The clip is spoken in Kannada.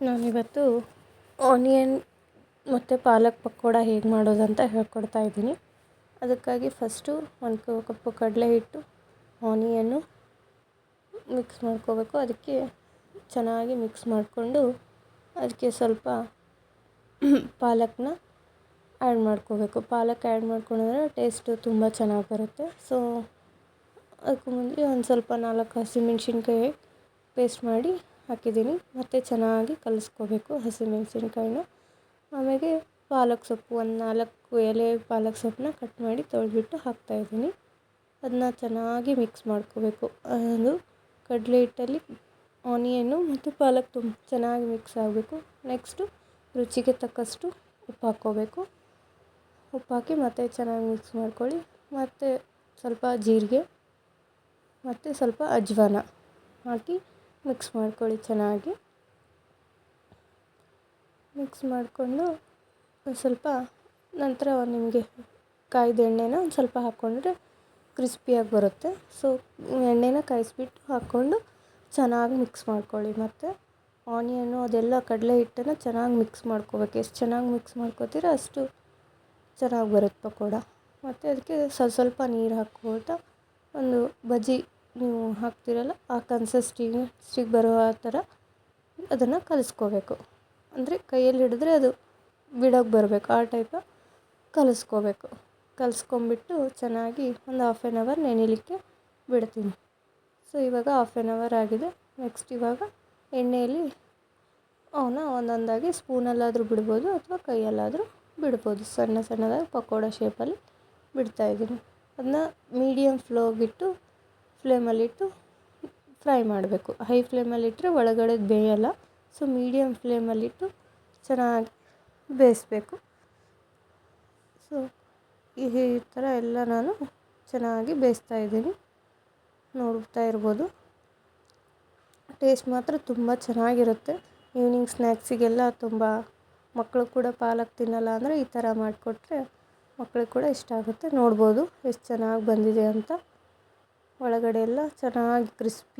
ನಾನಿವತ್ತು ಆನಿಯನ್ ಮತ್ತು ಪಾಲಕ್ ಪಕೋಡ ಹೇಗೆ ಮಾಡೋದು ಅಂತ ಹೇಳ್ಕೊಡ್ತಾ ಇದ್ದೀನಿ. ಅದಕ್ಕಾಗಿ ಫಸ್ಟು ಒಂದು ಕಪ್ಪು ಕಡಲೆ ಹಿಟ್ಟು ಆನಿಯನ್ನು ಮಿಕ್ಸ್ ಮಾಡ್ಕೋಬೇಕು. ಅದಕ್ಕೆ ಚೆನ್ನಾಗಿ ಮಿಕ್ಸ್ ಮಾಡಿಕೊಂಡು ಅದಕ್ಕೆ ಸ್ವಲ್ಪ ಪಾಲಕ್ನ ಆ್ಯಡ್ ಮಾಡ್ಕೋಬೇಕು. ಪಾಲಕ್ ಆ್ಯಡ್ ಮಾಡ್ಕೊಂಡ್ರೆ ಟೇಸ್ಟು ತುಂಬ ಚೆನ್ನಾಗಿ ಬರುತ್ತೆ. ಸೊ ಅದಕ್ಕೂ ಮುಂದೆ ಒಂದು ಸ್ವಲ್ಪ ನಾಲ್ಕು ಹಸಿಮೆಣ್ಸಿನ್ಕಾಯಿ ಪೇಸ್ಟ್ ಮಾಡಿ ಹಾಕಿದ್ದೀನಿ. ಮತ್ತು ಚೆನ್ನಾಗಿ ಕಲಿಸ್ಕೋಬೇಕು ಹಸಿಮೆಣ್ಸಿನ್ಕಾಯಿನ. ಆಮೇಲೆ ಪಾಲಕ್ ಸೊಪ್ಪು, ಒಂದು ನಾಲ್ಕು ಎಲೆ ಪಾಲಕ್ ಸೊಪ್ಪನ್ನ ಕಟ್ ಮಾಡಿ ತೊಳೆದ್ಬಿಟ್ಟು ಹಾಕ್ತಾಯಿದ್ದೀನಿ ಅದನ್ನ ಚೆನ್ನಾಗಿ ಮಿಕ್ಸ್ ಮಾಡ್ಕೋಬೇಕು. ಅದು ಕಡಲೆ ಹಿಟ್ಟಲ್ಲಿ ಆನಿಯನ್ನು ಮತ್ತು ಪಾಲಕ್ ತುಂಬ ಚೆನ್ನಾಗಿ ಮಿಕ್ಸ್ ಆಗಬೇಕು. ನೆಕ್ಸ್ಟು ರುಚಿಗೆ ತಕ್ಕಷ್ಟು ಉಪ್ಪು ಹಾಕ್ಕೋಬೇಕು. ಉಪ್ಪು ಹಾಕಿ ಮತ್ತೆ ಚೆನ್ನಾಗಿ ಮಿಕ್ಸ್ ಮಾಡ್ಕೊಳ್ಳಿ. ಮತ್ತು ಸ್ವಲ್ಪ ಜೀರಿಗೆ, ಮತ್ತು ಸ್ವಲ್ಪ ಅಜ್ವಾನ ಹಾಕಿ ಮಿಕ್ಸ್ ಮಾಡ್ಕೊಳ್ಳಿ ಚೆನ್ನಾಗಿ. ಮಿಕ್ಸ್ ಮಾಡಿಕೊಂಡು ಒಂದು ಸ್ವಲ್ಪ ನಂತರ ನಿಮಗೆ ಕಾಯ್ದ ಎಣ್ಣೆನ ಒಂದು ಸ್ವಲ್ಪ ಹಾಕ್ಕೊಂಡ್ರೆ ಕ್ರಿಸ್ಪಿಯಾಗಿ ಬರುತ್ತೆ. ಸೊ ಎಣ್ಣೆನ ಕಾಯಿಸ್ಬಿಟ್ಟು ಹಾಕ್ಕೊಂಡು ಚೆನ್ನಾಗಿ ಮಿಕ್ಸ್ ಮಾಡ್ಕೊಳ್ಳಿ. ಮತ್ತು ಆನಿಯನ್ನು ಅದೆಲ್ಲ ಕಡಲೆ ಹಿಟ್ಟನ್ನು ಚೆನ್ನಾಗಿ ಮಿಕ್ಸ್ ಮಾಡ್ಕೋಬೇಕು. ಎಷ್ಟು ಚೆನ್ನಾಗಿ ಮಿಕ್ಸ್ ಮಾಡ್ಕೋತೀರ ಅಷ್ಟು ಚೆನ್ನಾಗಿ ಬರುತ್ತೆ ಪಕೋಡ. ಮತ್ತು ಅದಕ್ಕೆ ಸ್ವಲ್ಪ ಸ್ವಲ್ಪ ನೀರು ಹಾಕ್ಕೊಳ್ತಾ ಒಂದು ಬಜ್ಜಿ ನೀವು ಹಾಕ್ತಿರಲ್ಲ ಆ ಕನ್ಸಿಸ್ಟಿಗೆ ಬರುವ ಬರೋ ಆ ಥರ ಅದನ್ನು ಕಲಿಸ್ಕೋಬೇಕು. ಅಂದರೆ ಕೈಯಲ್ಲಿ ಹಿಡಿದ್ರೆ ಅದು ಬಿಡೋಕ್ಕೆ ಬರಬೇಕು, ಆ ಟೈಪ ಕಲಿಸ್ಕೋಬೇಕು. ಕಲಿಸ್ಕೊಂಬಿಟ್ಟು ಚೆನ್ನಾಗಿ ಒಂದು ಹಾಫ್ ಆ್ಯನ್ ಅವರ್ ನೆನಿಲಿಕ್ಕೆ ಬಿಡ್ತೀನಿ. ಸೊ ಇವಾಗ ಹಾಫ್ ಆ್ಯನ್ ಅವರ್ ಆಗಿದೆ. ನೆಕ್ಸ್ಟ್ ಇವಾಗ ಎಣ್ಣೆಯಲ್ಲಿ ಅವನ್ನ ಒಂದೊಂದಾಗಿ ಸ್ಪೂನಲ್ಲಾದರೂ ಬಿಡ್ಬೋದು ಅಥವಾ ಕೈಯಲ್ಲಾದರೂ ಬಿಡ್ಬೋದು. ಸಣ್ಣ ಸಣ್ಣದಾಗಿ ಪಕೋಡ ಶೇಪಲ್ಲಿ ಬಿಡ್ತಾಯಿದ್ದೀನಿ ಅದನ್ನ ಮೀಡಿಯಮ್ ಫ್ಲೋಗಿಟ್ಟು ಫ್ಲೇಮಲ್ಲಿಟ್ಟು ಫ್ರೈ ಮಾಡಬೇಕು. ಹೈ ಫ್ಲೇಮಲ್ಲಿಟ್ಟರೆ ಒಳಗಡೆ ಬೇಯೋಲ್ಲ. ಸೊ ಮೀಡಿಯಮ್ ಫ್ಲೇಮಲ್ಲಿಟ್ಟು ಚೆನ್ನಾಗಿ ಬೇಯಿಸ್ಬೇಕು. ಸೊ ಈ ಥರ ಎಲ್ಲ ನಾನು ಚೆನ್ನಾಗಿ ಬೇಯಿಸ್ತಾ ಇದ್ದೀನಿ. ನೋಡ್ತಾ ಇರ್ಬೋದು. ಟೇಸ್ಟ್ ಮಾತ್ರ ತುಂಬ ಚೆನ್ನಾಗಿರುತ್ತೆ. ಈವ್ನಿಂಗ್ ಸ್ನ್ಯಾಕ್ಸಿಗೆಲ್ಲ ತುಂಬ ಮಕ್ಕಳು ಕೂಡ ಪಾಲಕ್ ತಿನ್ನಲ್ಲ ಅಂದರೆ ಈ ಥರ ಮಾಡಿಕೊಟ್ರೆ ಮಕ್ಕಳಿಗೆ ಕೂಡ ಇಷ್ಟ ಆಗುತ್ತೆ. ನೋಡ್ಬೋದು ಎಷ್ಟು ಚೆನ್ನಾಗಿ ಬಂದಿದೆ ಅಂತ. ಒಳಗಡೆ ಎಲ್ಲ ಚೆನ್ನಾಗಿ ಕ್ರಿಸ್ಪಿ